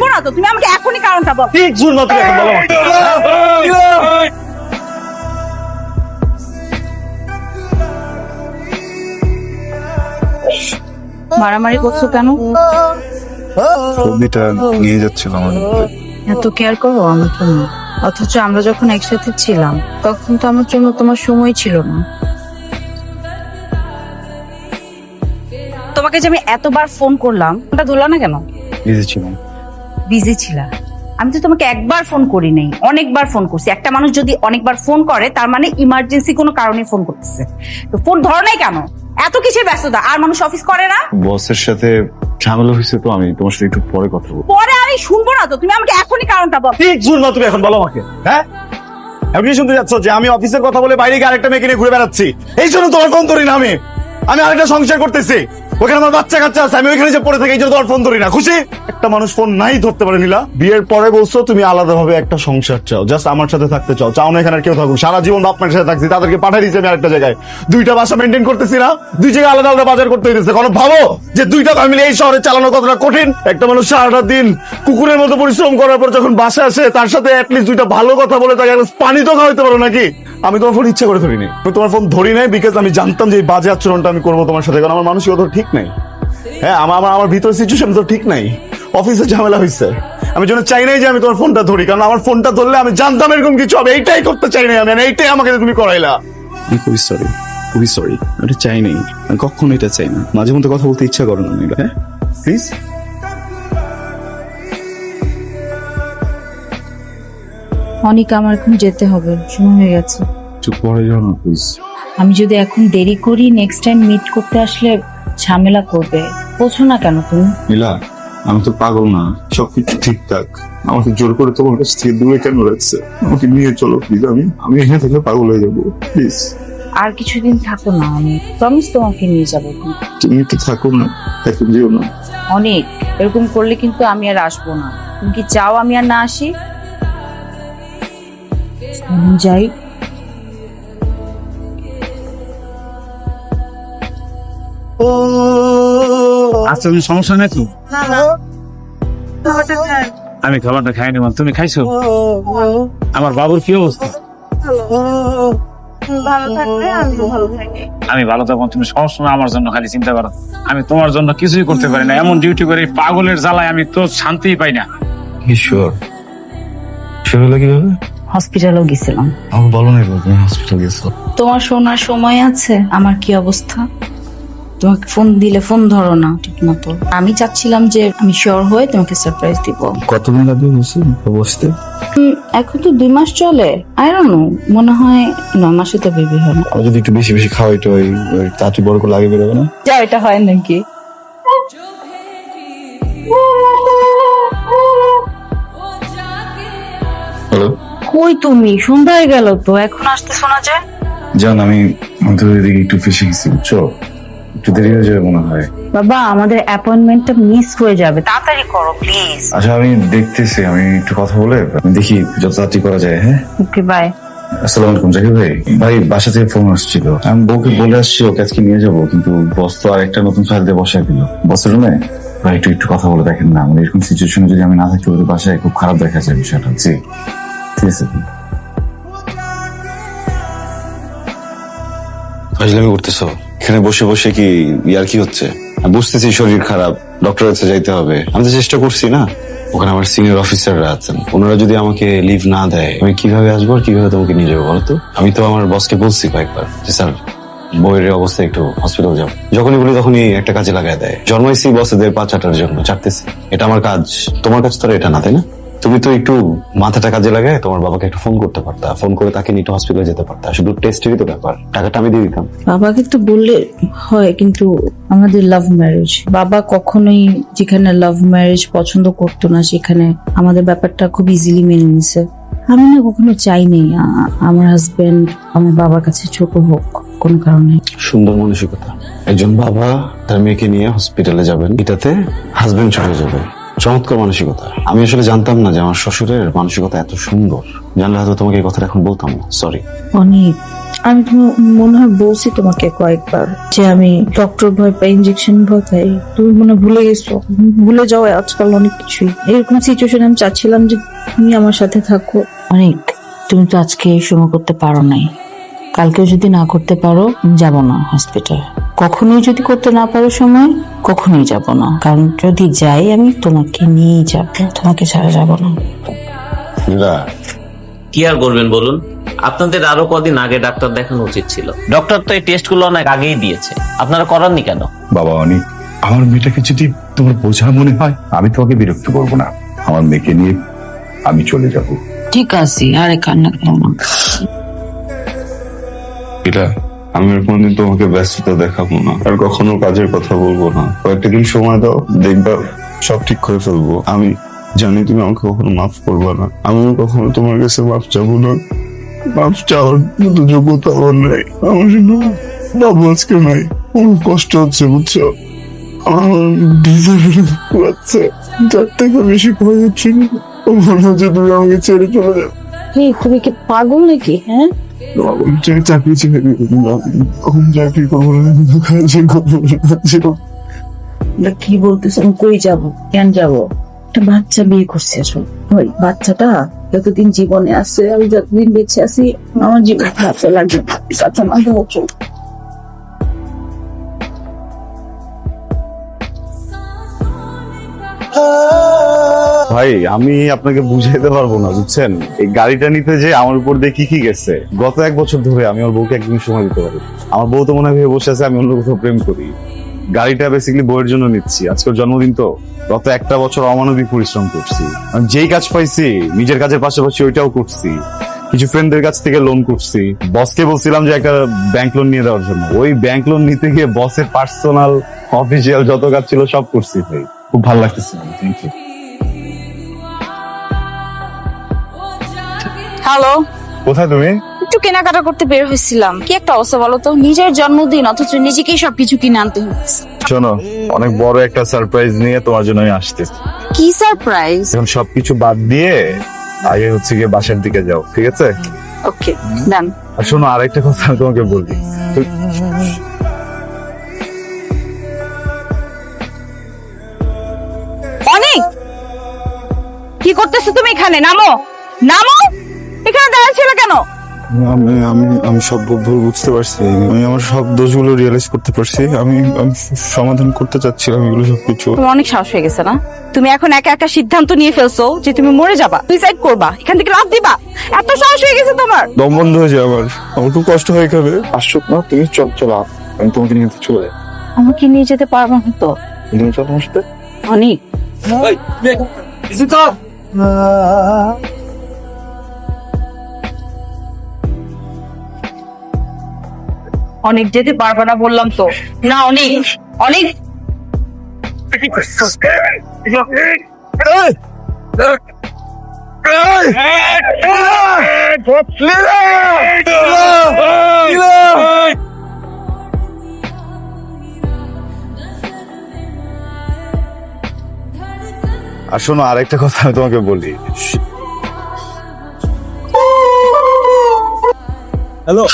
শুনব না তো? তুমি আমাকে এখনই কারণটা বল। ঠিক শুনব তুমি এখন বলো মারামারি করছ কেন? ছবিটা নিয়ে যাচ্ছিল আমার এত কেয়ার করো আমার জন্য। অথচ আমরা যখন একসাথে ছিলাম তখন তো আমার জন্য তোমার সময় ছিল না। তোমাকে যে আমি এতবার ফোন করলাম ওটা ধরলা না কেন? বিজি ছিলাম। বিজি ছিলা আমি তো তোমাকে একবার ফোন করি নাই অনেকবার ফোন করছি। একটা মানুষ যদি অনেকবার ফোন করে তার মানে ইমার্জেন্সি কোনো কারণে ফোন করতেছে। তো ফোন ধরো নাই কেন? এত কিসের ব্যস্ততা? আর মানুষ অফিস করে না? বসের সাথে ঝামেলা হয়েছে তো আমি তোমার সাথে একটু পরে কথা বলব। পরে আমি শুনব না তো তুমি আমাকে এখনই কারণটা বল। ঠিক শুনব তুমি এখন বলো আমাকে হ্যাঁ? আপনি শুনতে যাচ্ছ যে আমি অফিসের কথা বলে বাইরে গিয়ে আরেকটা মেয়েকে নিয়ে ঘুরে বেড়াচ্ছি? এই জন্য তোমার ফোন ধরি না আমি। আমি আরেকটা সংসার করতেছি। ওখানে আমার বাচ্চা কাচ্চা আছে, আমি ওইখানে যে পড়ে থাকি, এই জন্য তোমার ফোন ধরি না খুশি? একটা মানুষ ফোন নাই ধরতে পারে, নিলা। বিয়ের পরে বলছো, তুমি আলাদাভাবে একটা সংসার চাও। জাস্ট আমার সাথে থাকতে চাও। চাও না এখানে আর কেউ থাকুক। সারা জীবন আপনার সাথে থাকছি, তাদেরকে পাঠিয়ে দিয়েছি আমি আরেকটা জায়গায়। দুইটা বাসা মেনটেন করতেছি না, দুই জায়গায় আলাদা আলাদা বাজার করতে হইতেছে। কোনো ভাবো যে দুইটা ফ্যামিলি এই শহরে চালানো কতটা কঠিন? একটা মানুষ সারাটা দিন কুকুরের মতো পরিশ্রম করার পর যখন বাসা আসে, তার সাথে অ্যাটলিস্ট দুইটা ভালো কথা বলে তাকে পানি তো খাওয়াইতে পারো নাকি? আমি তোমার ফোন ইচ্ছা করে ধরিনি। আমি তোমার ফোন ধরি নাই বিকজ আমি জানতাম যে এই বাজে আচরণটা আমি করব তোমার সাথে, কারণ আমার মানসিকতা ঠিক নাই। হ্যাঁ আমার আমার আমার ভিতর সিচুয়েশন তো ঠিক নাই। অফিসে ঝামেলা হয়েছে আমি জন্য চাই নাই যে আমি তোমার ফোনটা ধরি, কারণ আমার ফোনটা ধরলে আমি জানতাম এরকম কিছু হবে। এইটাই করতে চাই নাই আমি এইটাই আমাকে তুমি করাইলা। আমি খুবই সরি খুবই সরি এটা চাই নাই। আমি কখনো এটা চাই না। মাঝে মধ্যে কথা বলতে ইচ্ছা করে না হ্যাঁ? প্লিজ অনেক আমার এখন যেতে হবে সময় হয়ে গেছে। চুপ পরে যাও না প্লিজ আমি যদি এখন দেরি করি নেক্সট টাইম মিট করতে আসলে ঝামেলা করবে। বোঝো না কেন তুমি? নীলা আমি তো পাগল না। সবকিছু ঠিকঠাক। আমাকে জোর করে তোমার কাছ থেকে দূরে কেন রাখছে? আমাকে নিয়ে চলো প্লিজ আমি আমি এখানে থেকে পাগল হয়ে যাব প্লিজ আর কিছুদিন থাকো না আমি প্রমিস তোমাকে নিয়ে যাব তুমি একটু থাকো না এখন যেও না। অনেক এরকম করলে কিন্তু আমি আর আসব না। তুমি কি চাও আমি আর না আসি? যাই। আচ্ছা তুমি সমস্যা নেই তো? আমি খাবারটা খাইনি মা। তুমি খাইছো? আমার বাবুর কি অবস্থা? আমি ভালো থাকব তুমি সবসময় আমার জন্য খালি চিন্তা করো। আমি তোমার জন্য কিছুই করতে পারি না। এমন ডিউটি করে পাগলের জ্বালায় আমি তো শান্তিই পাই না। ঈশ্বর সেগুলো কীভাবে? হসপিটালেও গেছিলাম। আমাকে বলো না তুমি হসপিটাল গেছো। তোমার শোনার সময় আছে? আমার কি অবস্থা? তোমাকে ফোন দিলে ফোন ধরো না ঠিক মতো আমি চাচ্ছিলাম যে আমি শিওর হয়ে তোমাকে সারপ্রাইজ দিব। কতদিন লাগবে বসে বসতে এখন তো দুই মাস চলে। আই নো মনে হয় নয় মাসে তো বেবি হয়। না যদি একটু বেশি বেশি খাওয়াই তো তাড়াতাড়ি বড় করে লাগে বেরোবে না? যা এটা হয় নাকি? কই তুমি? সন্ধ্যা হয়ে গেল তো এখন আসতে শোনা যায় জান আমি আমাদের এদিকে একটু ফেসে গেছি বুঝছ? একটু দেরি হয়ে যাবে মনে হয়। বাবা আমাদের অ্যাপয়েন্টমেন্টটা মিস হয়ে যাবে। তাড়াতাড়ি করো প্লিজ আচ্ছা আমি দেখতেছি আমি একটু কথা বলে আমি দেখি যত তাড়াতাড়ি করা যায় হ্যাঁ? ওকে বাই আসসালামু আলাইকুম জাকির ভাই। ভাই বাসা থেকে ফোন আসছিল। আমি বউকে বলে আসছি ওকে আজকে নিয়ে যাব কিন্তু বস তো আরেকটা নতুন ফাইল দিয়ে বসায় দিল। বসের রুমে ভাই একটু একটু কথা বলে দেখেন না মানে এরকম সিচুয়েশনে যদি আমি না থাকি ওদের বাসায় খুব খারাপ দেখা যায় বিষয়টা জি। ঠিক এখানে বসে বসে কি ইয়ার কি হচ্ছে? বুঝতেছি শরীর খারাপ কাছে যাইতে হবে। আমি তো চেষ্টা করছি না। ওখানে আমার সিনিয়র অফিসাররা আছেন। ওনারা যদি আমাকে লিভ না দেয়, আমি কীভাবে আসব আর কীভাবে তোমাকে নিয়ে যাব বলো তো? আমি তো আমার বসকে বলছি কয়েকবার যে, স্যার, বইয়ের অবস্থা একটু হসপিটাল যাও। যখনই বলি, তখনই একটা কাজে লাগায় দেয়। জন্মাইছি বসেদের পা চাটার জন্য, চাটতেছি। এটা আমার কাজ। তোমার কাজ তো এটা না, তাই না? তুমি তো একটু মাথাটা কাজে লাগায় তোমার বাবাকে একটু ফোন করতে পারতা। ফোন করে তাকে নিয়ে হসপিটালে যেতে পারতা। শুধু টেস্টেরই তো ব্যাপার। টাকাটা আমি দিয়ে দিতাম। বাবাকে তো বললে হয় কিন্তু আমাদের লাভ ম্যারেজ বাবা কখনোই যেখানে লাভ ম্যারেজ পছন্দ করতো না সেখানে আমাদের ব্যাপারটা খুব ইজিলি মেনে নিছে। আমি না কখনো চাইনি আমার হাজবেন্ড আমার বাবার কাছে ছোট হোক কোনো কারণে। সুন্দর মানসিকতা। একজন বাবা তার মেয়েকে নিয়ে হসপিটালে যাবেন। এটাতে হাজবেন্ড চলে যাবে। চমৎকার মানসিকতা। আমি আসলে জানতাম না যে আমার শ্বশুরের মানসিকতা এত সুন্দর। জানলে হয়তো তোমাকে এই কথাটা এখন বলতাম না সরি অনেক আমি তো মনে হয় বলছি তোমাকে কয়েকবার যে আমি ডক্টর ভয় পাই ইঞ্জেকশন ভয় পাই। তুমি মনে ভুলে গেছো। ভুলে যাও আজকাল অনেক কিছুই। এরকম সিচুয়েশন আমি চাচ্ছিলাম যে তুমি আমার সাথে থাকো। অনেক তুমি তো আজকে এই সময় করতে পারো নাই। কালকেও যদি না করতে পারো যাব না হসপিটাল কখনোই যদি করতে না পারো সময় কখনোই যাব না। কারণ যদি যাই আমি তোমাকে নিয়েই যাব। তোমাকে ছাড়া যাব না। কি আর করবেন বলুন? আপনাদের আরও কদিন আগে ডাক্তার দেখানো উচিত ছিল। ডক্টর তো এই টেস্টগুলো অনেক আগেই দিয়েছে। আপনারা করাননি কেন? বাবা অনেক আমার মেয়েটাকে যদি তোমার বোঝা মনে হয় আমি তোমাকে বিরক্ত করব না। আমার মেয়েকে নিয়ে আমি চলে যাব। ঠিক আছে আরে কান্না করো না। এটা আমি আর কোনোদিন তোমাকে ব্যস্ততা দেখাবো না। আর কখনো কাজের কথা বলব না। কয়েকটা দিন সময় দাও, দেখবা সব ঠিক করে ফেলব। আমি জানি তুমি আমাকে কখনো মাফ করবে না। আমিও কখনো তোমার কাছে মাফ চাবো না। মাফ চাওয়ার মতো যোগ্যতা আমার নাই। আমার জন্য বাবু আজকে নাই। আমার কষ্ট হচ্ছে, বুঝছ? আমার ডিজাইন করছে যার থেকে বেশি ভয় হচ্ছে। না। মনে হচ্ছে তুমি আমাকে ছেড়ে চলে যাবে তুমি কি পাগল নাকি হ্যাঁ? চাকরি ছেড়ে চাকরি করব না করব না কি বলতেছ? আমি কই যাব? কেন যাব? একটা বাচ্চা বিয়ে করছে আসলে। ওই বাচ্চাটা যতদিন জীবনে আছে, আমি যতদিন বেঁচে আছি, আমার জীবন বাচ্চা লাগবে বাচ্চা না ভাই, আমি আপনাকে বুঝাইতে পারব না, বুঝছেন? এই গাড়িটা নিতে যে আমার উপর দিয়ে কি কি গেছে, গত এক বছর ধরে আমি আমার বউকে একদিন সময় দিতে পারি আমার বউ তো মনে হয় বসে আছে, আমি অন্য কোথাও প্রেম করি। গাড়িটা বেসিক্যালি বউয়ের জন্য নিচ্ছি। আজকের জন্মদিন তো, গত একটা বছর অমানবিক পরিশ্রম করছি। আমি যেই কাজ পাইছি, নিজের কাজের পাশাপাশি ওইটাও করছি। কিছু ফ্রেন্ডদের কাছ থেকে লোন করছি। বসকে বলছিলাম যে একটা ব্যাংক লোন নিয়ে দেওয়ার জন্য। ওই ব্যাংক লোন নিতে গিয়ে বসের পার্সোনাল অফিসিয়াল যত কাজ ছিল সব করছি ভাই। খুব ভালো লাগতেছে থ্যাংক ইউ হ্যালো কোথায় তুমি? একটু কেনাকাটা করতে বের হয়েছিলাম। কি একটা অবস্থা বলো তো? নিজের জন্মদিন অথচ নিজেকেই সবকিছু কিনে আনতে হচ্ছে। শোনো অনেক বড় একটা সারপ্রাইজ নিয়ে তোমার জন্য আমি আসতেছি। কি সারপ্রাইজ এখন সবকিছু বাদ দিয়ে আগে হচ্ছে গিয়ে বাসার দিকে যাও ঠিক আছে? ওকে ডান আর শোনো আরেকটা কথা আমি তোমাকে বলি। অনেক! কি করতেছো তুমি এখানে? নামো! নামো! এখানে দাঁড়িয়ে ছিল কেন? আমি আমি আমি সব ভুল বুঝতে পারছি। আমি আমার সব দোষগুলো রিয়েলাইজ করতে পারছি। আমি আমি সমাধান করতে চাচ্ছিলাম এগুলো সবকিছু। তোমার অনেক সাহস হয়ে গেছে না? তুমি এখন একা একা সিদ্ধান্ত নিয়ে ফেলছো যে তুমি মরে যাবা সুইসাইড করবা এখান থেকে লাভ দিবা। এত সাহস হয়ে গেছে তোমার। দম বন্ধ হয়ে যায় আমার। আমার খুব কষ্ট হয় এখানে। আসছো না তুমি চল চলো আমি তোমাকে নিয়ে চলে আমাকে নিয়ে যেতে পারবা না তো? তুমি চলো আমার সাথে। অনেক অনেক যেতে পারবে না বললাম তো। না অনেক অনেক। আর শোনো আরেকটা কথা আমি তোমাকে বলি। হ্যালো